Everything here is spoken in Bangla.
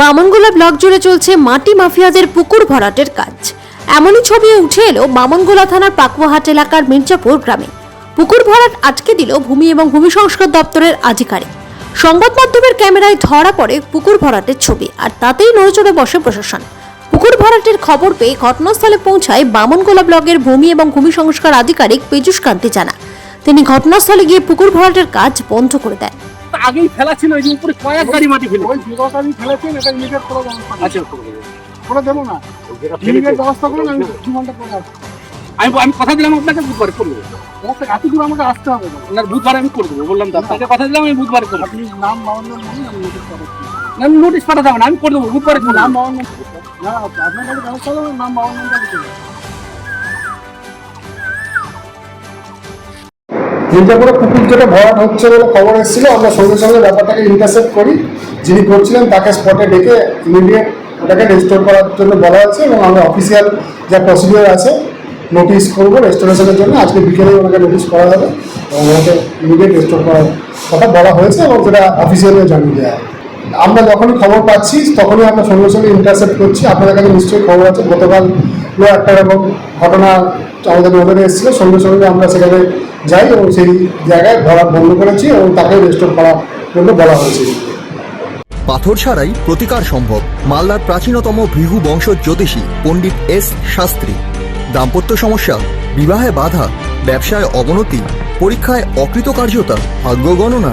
বামনগোলা ব্লক জুড়ে চলছে মাটি মাফিয়াদের পুকুর ভরাটের কাজ। এমনই ছবি উঠে এলো বামনগোলা থানার পাকুয়াহাট এলাকার মির্জাপুর গ্রামে। পুকুর ভরাট আটকে দিল ভূমি এবং ভূমি সংস্কার দপ্তরের আধিকারিক। সংবাদ মাধ্যমের ক্যামেরায় ধরা পড়ে পুকুর ভরাটের ছবি, আর তাতেই নড়েচড়ে বসে প্রশাসন। পুকুর ভরাটের খবর পেয়ে ঘটনাস্থলে পৌঁছায় বামনগোলা ব্লকের ভূমি এবং ভূমি সংস্কার আধিকারিক পীযুষ কান্তি জানা। তিনি ঘটনাস্থলে গিয়ে পুকুর ভরাটের কাজ বন্ধ করে দেন। আগেই ফেলা ছিল ওই যে উপরে কয়েক গাড়ি মাটি ফেলে ওই বিগতকালীন ফেলেছেন এটা ইমিডিয়েট করে করুন। আচ্ছা করে দেবো। না। ইমিডিয়েট ব্যবস্থা করুন আমি দু ঘণ্টা পরে আসব আমি আমি কথা দিলাম আপনাকে বুধবারে করে দেবো। ব্যবস্থা এত দূর আমাকে আসতে হবে না আপনার বুধবারে আমি করে দেবো বললাম তো আপনাকে কথা দিলাম আমি বুধবারে করে আপনি নাম বাউন্ডার বলুন আমি নোটিশ পাঠাচ্ছি। না, আমি নোটিশ পাঠাতে হবে না আমি করে দেবো বুধবারে নাম দেবো বাউন্ডার না আপনার কাছে ব্যবস্থা নাম দিতে হবে মির্জাপুরে পুকুর যেটা ভরাট হচ্ছে বলে খবর এসেছিল। আমরা সঙ্গে সঙ্গে ব্যাপারটাকে ইন্টারসেপ্ট করি। যিনি করছিলেন, তাকে স্পটে ডেকে ইমিডিয়েট ওটাকে রেস্টোর করার জন্য বলা হয়েছে এবং আমরা অফিসিয়াল যা প্রসিডিওর আছে নোটিশ করব রেস্টোরেশনের জন্য। আজকে বিকেলে ওনাকে নোটিশ করা হবে এবং ওনাকে ইমিডিয়েট রেস্টোর করার কথা বলা হয়েছে এবং সেটা অফিসিয়ালিও জানিয়ে দেওয়া। আমরা যখনই খবর পাচ্ছি, তখনই আমরা সঙ্গে সঙ্গে ইন্টারসেপ্ট করছি। আপনাদের কাছে নিশ্চয়ই খবর আছে। গতকাল একটা রকম ঘটনা আমাদের নজরে এসেছিল। সঙ্গে সঙ্গে আমরা সেখানে যাই এবং সেই জায়গায় ভরা বন্ধ করেছি এবং তাকে রেস্টোর করার জন্য বলা হয়েছে। পাথর ছাড়াই প্রতিকার সম্ভব। মালদার প্রাচীনতম ভৃহু বংশ জ্যোতিষী পণ্ডিত এস শাস্ত্রী। দাম্পত্য সমস্যা, বিবাহে বাধা, ব্যবসায় অবনতি, পরীক্ষায় অকৃতকার্যতা, ভাগ্য গণনা